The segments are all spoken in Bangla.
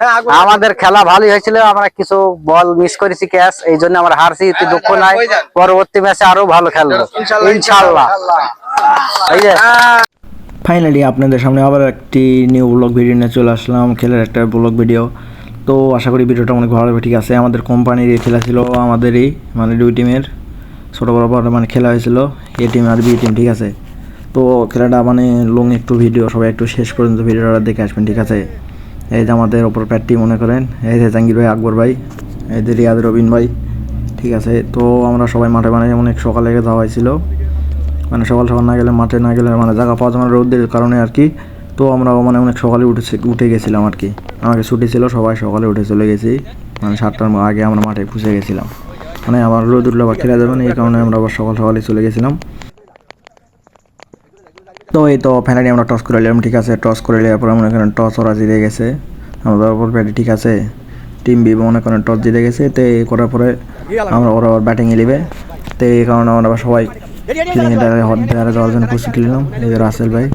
হ্যাঁ আমাদের খেলা ভালোই হয়েছিল আমরা কিছু বল মিস করেছি ক্যাচ এই জন্য আমরা হারছি এতে দুঃখ নাই। পরবর্তী ম্যাচে আরও ভালো খেলব। ইনশাল্লাহ ইনশাল্লাহ। এই যে। ফাইনালি আপনাদের সামনে আবার একটি নিউ ব্লগ ভিডিও নিয়ে চলে আসলাম খেলার একটা ব্লগ ভিডিও তো আশা করি ভিডিওটা অনেক ভালো ঠিক আছে? আমাদের কোম্পানির এই খেলা ছিল আমাদেরই মানে দুই টিমের ছোটো বড় বড় মানে খেলা হয়েছিল এ টিম আর বি টিম ঠিক আছে? তো খেলাটা মানে লং একটু ভিডিও সবাই একটু শেষ পর্যন্ত ভিডিওটা দেখে আসবেন ঠিক আছে? এই যে আমাদের ওপর প্যাটটি মনে করেন, এই যে জাহাঙ্গীর ভাই, আকবর ভাই, এই যে রিয়াদ রবিন ভাই, ঠিক আছে? তো আমরা সবাই মাঠে মানে অনেক সকালে যাওয়া হয়েছিল। মানে সকাল সকাল না গেলে মাঠে না গেলে মানে জায়গা পাওয়া যায় না রোদের কারণে আর কি। তো আমরা মানে অনেক সকালে উঠেছি, উঠে গেছিলাম আর কি। আমাকে ছুটি ছিল, সবাই সকালে উঠে চলে গেছি। মানে সাতটার আগে আমরা মাঠে পুষে গেছিলাম। মানে আমার রোদ উঠলে আবার খেলা যাবে না, এই কারণে আমরা আবার সকাল সকালে চলে গেছিলাম। তো এই তো ফাইনালি আমরা টস করে নিলাম, ঠিক আছে? টস করে নেওয়ার পর মনে করেন টস ওরা জিতে গেছে। আমাদের ওপর ব্যাটে ঠিক আছে? টিম বি মনে করেন টস জিতে গেছে, তো এই করার পরে আমরা ওরা আবার ব্যাটিংয়ে নেবে। তো এই কারণে আমরা সবাই যাওয়ার জন্য প্রস্তুতি নিলাম এই রাসেল ভাই।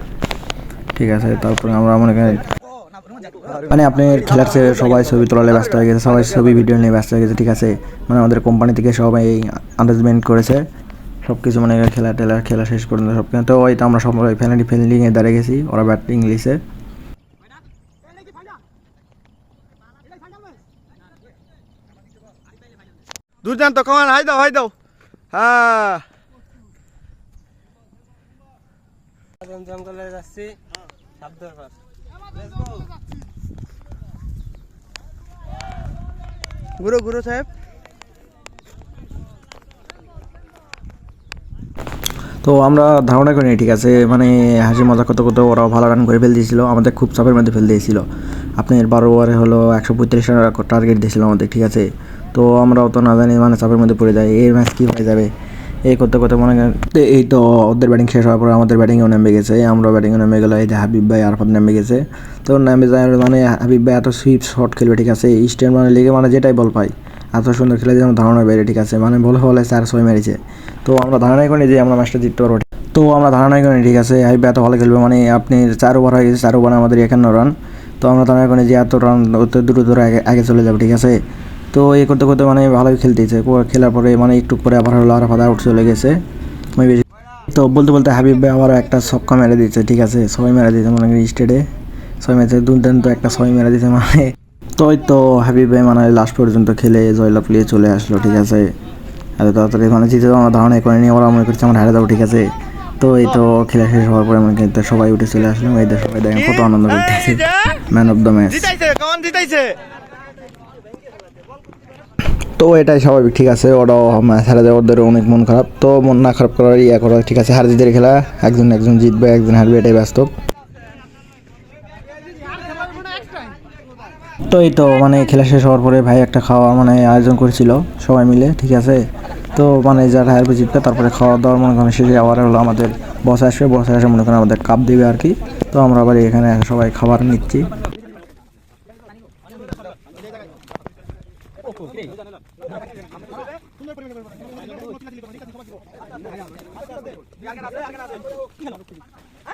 ঠিক আছে, তারপরে আমরা মনে করেন মানে আপনার খেলার চেয়ে সবাই ছবি তোলালে ব্যস্ত হয়ে গেছে, সবাই ছবি ভিডিও নিয়ে ব্যস্ত হয়ে গেছে, ঠিক আছে? মানে আমাদের কোম্পানি থেকে সবাই আরেঞ্জমেন্ট করেছে। সব কিছু মানে খেলা টেলা খেলা শেষ পর্যন্ত সব কিছু তো ওই তো আমরা সবাই ফ্যানালি ফিল্ডিংয়ে দাঁড়িয়ে গেছি ওরা ব্যাটিং লিসে দুর্দান্ত কমান হাই দাও হাই দাও হ্যাঁ। জঙ্গলে যাচ্ছি গুরু গুরু সাহেব। তো আমরা ধারণা করি ঠিক আছে? মানে হাসি মজা করতে করতে ওরাও ভালো রান করে ফেল দিয়েছিল আমাদের খুব চাপের মধ্যে ফেল দিয়েছিল আপনার বারো ওভারে হলো একশো পঁয়ত্রিশ রান টার্গেট দিয়েছিল আমাদের, ঠিক আছে? তো আমরাও তো না জানি মানে চাপের মধ্যে পড়ে যাই, এই ম্যাচ কী হয়ে যাবে? এই করতে করতে মনে করেন এই তো ওদের ব্যাটিং শেষ হওয়ার পর আমাদের ব্যাটিংয়েও নেমে গেছে আমরা ব্যাটিংয়ে নেমে গেলো, এই যে হাবিব ভাই আরফাত নেমে গেছে। তো নেমে যায় মানে হাবিব ভাই এত সুইপ শট খেলবে, ঠিক আছে? স্টেন মানে লিগে মানে যেটাই বল পাই এত সুন্দর খেলে যে আমার ধারণার বাইরে, ঠিক আছে? মানে বল হলে চার ছয় মেরেছে। তো আমরা ধারণাই করি যে আমরা ম্যাচটা জিততে পারব তো আমরা ধারণাই করি ঠিক আছে? ভাই এত ভালো খেলবে মানে আপনি চার ওভার হয়ে গেছে, চার ওভারে আমাদের একান্ন রান তো আমরা ধারণা করি যে এত রান ওতে দ্রুত দ্রুত আগে চলে যাবে, ঠিক আছে? তো এই করতে করতে মানে ভালোই খেলতেছে খেলার পরে মানে একটু পরে আবার হলো আরাফাত আউট চলে গেছে। আমি তো বলতে বলতে হাবিব ভাই আবার একটা ছক্কা মেরে দিচ্ছে ঠিক আছে? ছয় মেরে দিচ্ছে মনে স্টেডে ছয় ম্যাচে দুর্দান্ত একটা ছয় মেরে দিচ্ছে মানে তো ওই তো হাবিব ভাই মানে লাস্ট পর্যন্ত খেলে জয়লাভ নিয়ে চলে আসলো ঠিক আছে? এত তাড়াতাড়ি মানে জিতে আমার ধারণা করে নিয়ে ওরা মনে করছে আমরা হারে যাব ঠিক আছে? তো এই তো খেলা শেষ হওয়ার পরে মনে কিন্তু সবাই উঠে চলে আসলাম এই তো সবাই দেখেন কত আনন্দ করতেছে। ম্যান অফ দ্য ম্যাচ তো এটাই স্বাভাবিক ঠিক আছে? ওরাও ম্যাচ হারা যায় ওদের অনেক মন খারাপ তো মন না খারাপ করার ইয়ে করা ঠিক আছে? হার জিতের খেলা একজন একজন জিতবে একজন হারবে এটাই বাস্তব। তো এই তো মানে খেলা শেষ হওয়ার পরে ভাই একটা খাওয়া মানে আয়োজন করেছিল, সবাই মিলে, ঠিক আছে? তো মানে যারা হারবে জিতবে তারপরে খাওয়া দাওয়ার মনে করেন শেষে আবার হলো আমাদের বস আসবে বসে আসে মনে করেন আমাদের কাপ দিবে আর কি। তো আমরা আবার এখানে সবাই খাবার নিচ্ছি।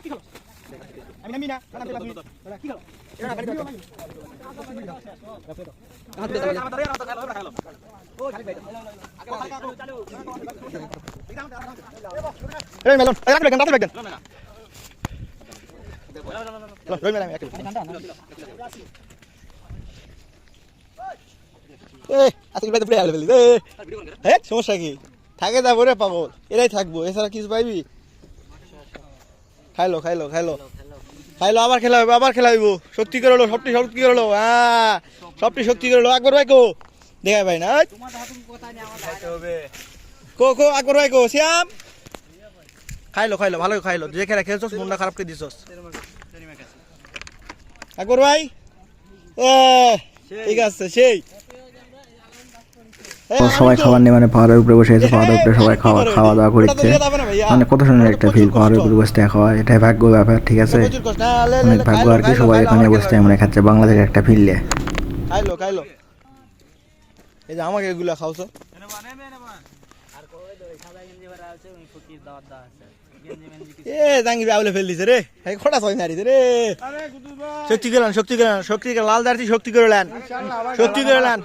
এই সমস্যা কি থাকে যাব রে পাগল এরাই থাকব এছাড়া কিছু পাইবি খাইলো খাইলো খাইলো খাইলো আবার খেলা হইব আবার খেলা হইব। শক্তি করে হলো সবটি শক্তি করে হলো হ্যাঁ সবটি শক্তি করে হলো আকবর ভাই কো দেখা ভাই না কো কো আকবর ভাই কো শ্যাম। খাইলো খাইলো ভালো খাইলো যে খেলা খেলছস মনটা খারাপ করে দিছস। আকবর ভাই এ ঠিক আছে সেই। সবাই খাবার নেই মানে পাহাড়ের উপরে বসে আছে পাহাড়ের উপরে সবাই খাওয়া খাওয়া দাওয়া করছে। মানে কত সুন্দর একটা ফিল পাহাড়ের উপরে বসতে খাওয়া এটাই ভাগ্য ব্যাপার ঠিক আছে? অনেক ভাগ্য আর কি সবাই এখানে বসতে মানে খাচ্ছে বাংলাদেশের একটা ফিল্ডে খাইলো খাইলো। এই যে আমাকে এগুলা খাওছো এ জাঙ্গি বাবলে ফেল দিছে রে। এই খোটা ছয় মারিছে রে। শক্তি করে লান শক্তি করে লান শক্তি লাল দাঁড়ি শক্তি করে লান শক্তি করে লান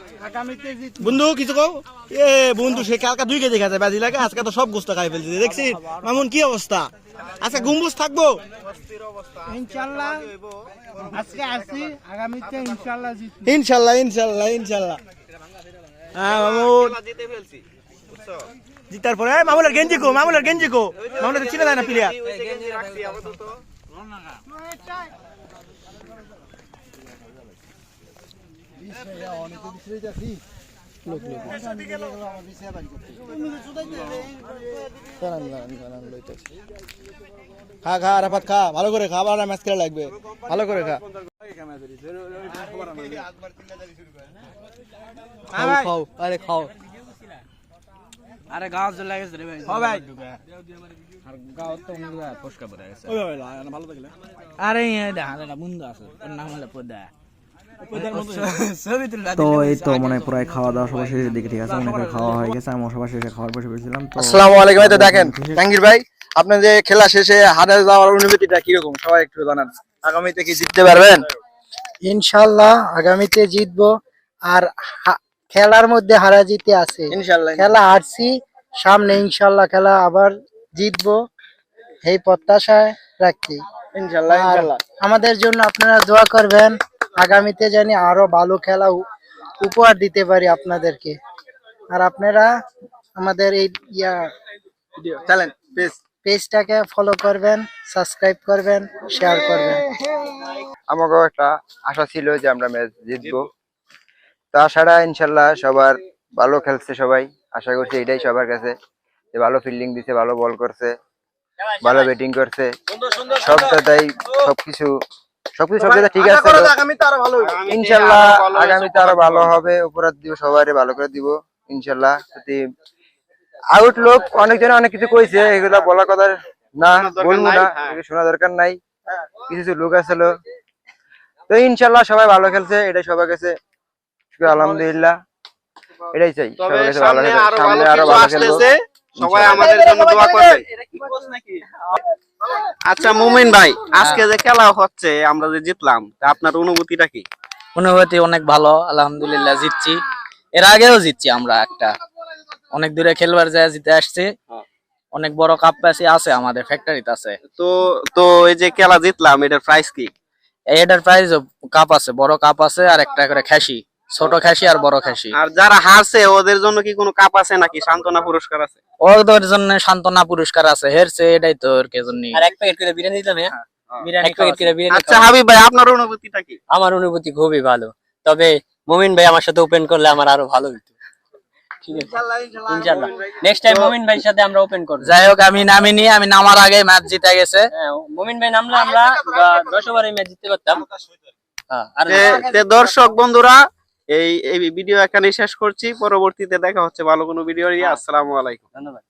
বন্ধু কিছু কও? এ বন্ধু সে কালকা দুই কেজি খাচ্ছে বাজি লাগে। আজকে তো সব গোস্ত খাই ফেলছে দেখছিস? মামুন কি অবস্থা? আচ্ছা গুম্বুজ থাকব? ইনশাল্লাহ আজকে আসি আগামীতে ইনশাল্লাহ জিতবো। ইনশাল্লাহ ইনশাল্লাহ ইনশাল্লাহ। হ্যাঁ মামুন। জিতার পরে এই গেঞ্জি কো মামুনের গেঞ্জি কো। মামুনের তো চিনে যায় না প্লেয়ার। খা খা রাফাত খা ভালো করে খা আবার ম্যাচ খেলা লাগবে। ভালো করে খা। খাও খাও আরে খাও। আরে গাছ জ্বলে গেছে রে ভাই। ও ভাই। আর গাও তো মুগা পড়ে গেছে। ওই ভাই না ভালো থাকলে আরে ইয়ে দেখা না বন্ধু আছে। ওর নাম হলো পদা। তো এই তো মানে প্রায় খাওয়া দাওয়া সবার শেষের দিকে ঠিক আছে? অনেকের খাওয়া হয়ে গেছে আমি সবার শেষে খাওয়ার বসে পড়েছিলাম তো আসসালামু আলাইকুম এই তো দেখেন জাহাঙ্গীর ভাই আপনার যে খেলা শেষে হারে যাওয়ার অনুভূতিটা কীরকম? সবাই একটু জানান। আগামীতে কি জিততে পারবেন? ইনশাল্লাহ আগামীতে জিতবো। আর খেলার মধ্যে হারা জিতে আছে। ইনশাআল্লাহ খেলা হারছি সামনে ইনশাল্লাহ খেলা আবার জিতবো এই প্রত্যাশায় রাখছি। আমাদের জন্য আপনারা দোয়া করবেন আগামীতে জানি আরও ভালো খেলা উপহার দিতে পারি আপনাদেরকে। আর আপনারা আমাদের এই ইয়া পেজটাকে ফলো করবেন সাবস্ক্রাইব করবেন শেয়ার করবেন। আমাকেও একটা আশা ছিল যে আমরা ম্যাচ জিতবো। তাছাড়া ইনশাল্লাহ সবার ভালো খেলছে সবাই। আশা করছি এটাই সবার কাছে। যে ভালো ফিল্ডিং দিছে ভালো বল করছে ভালো ব্যাটিং করছে। সব দাদাই সবকিছু সবকিছু সব জায়গায় ঠিক আছে। তো। আরও ভালো হবে। ইনশাল্লাহ আগামীতে আরও ভালো হবে উপরাত দিব সবাই ভালো করে দিব। ইনশাল্লাহ যদি আউট লোক অনেকজন অনেক কিছু কইছে এগুলা বলার কথা না বলব না এগুলো শোনা দরকার নাই। কিছু কিছু লোক আসছিল তো ইনশাল্লাহ সবাই ভালো খেলছে এটাই সবার কাছে। শুক্র আলহামদুলিল্লাহ। এটাই চাই সামনে আরও ভালো খেলব। সবাই আমাদের জন্য দোয়া করবে। আচ্ছা মুমিন ভাই আজকে যে খেলা হচ্ছে আমরা যে জিতলাম তা আপনার অনুভূতিটা কি? অনুভূতি অনেক ভালো আলহামদুলিল্লাহ জিতছি। এর আগেও জিতছি আমরা একটা। অনেক দূরে খেলবার যায় জিতে আসছি। অনেক বড় কাপ পাশে আছে আমাদের ফ্যাক্টরিতে আছে। তো তো এই যে খেলা জিতলাম এটার প্রাইস কি? এটার প্রাইস কাপ আছে বড় কাপ আছে আর একটা করে খাসি। ছোট খাসি আর বড় খাসি। আর যারা হারছে ওদের জন্য কি কোনো কাপ আছে নাকি? সান্ত্বনা পুরস্কার আছে? ওদের জন্য সান্ত্বনা পুরস্কার আছে। হেরছে এটাই তো ওর কে জন্য আর এক প্যাকেট করে বিরিয়ানি দিলাম হ্যাঁ? এক প্যাকেট করে বিরিয়ানি আচ্ছা হাবিব ভাই আপনার অনুভূতিটা কি? আমার অনুভূতি খুবই ভালো। তবে মমিন ভাই আমার সাথে ওপেন করলে আমার আরও ভালো হতো ঠিক আছে। ইনশাআল্লাহ নেক্সট টাইম মমিন ভাইয়ের সাথে আমরা ওপেন করব। যাই হোক আমি নামিনি আমি নামার আগে ম্যাচ জিতে গেছে। হ্যাঁ মমিন ভাই নামলে আমরা দশ ওভারে ম্যাচ জিততে পারতাম। হ্যাঁ, দর্শক বন্ধুরা এই এই ভিডিও এখানে শেষ করছি। পরবর্তীতে দেখা হচ্ছে ভালো কোনো ভিডিও নিয়ে। আসসালামু আলাইকুম। ধন্যবাদ।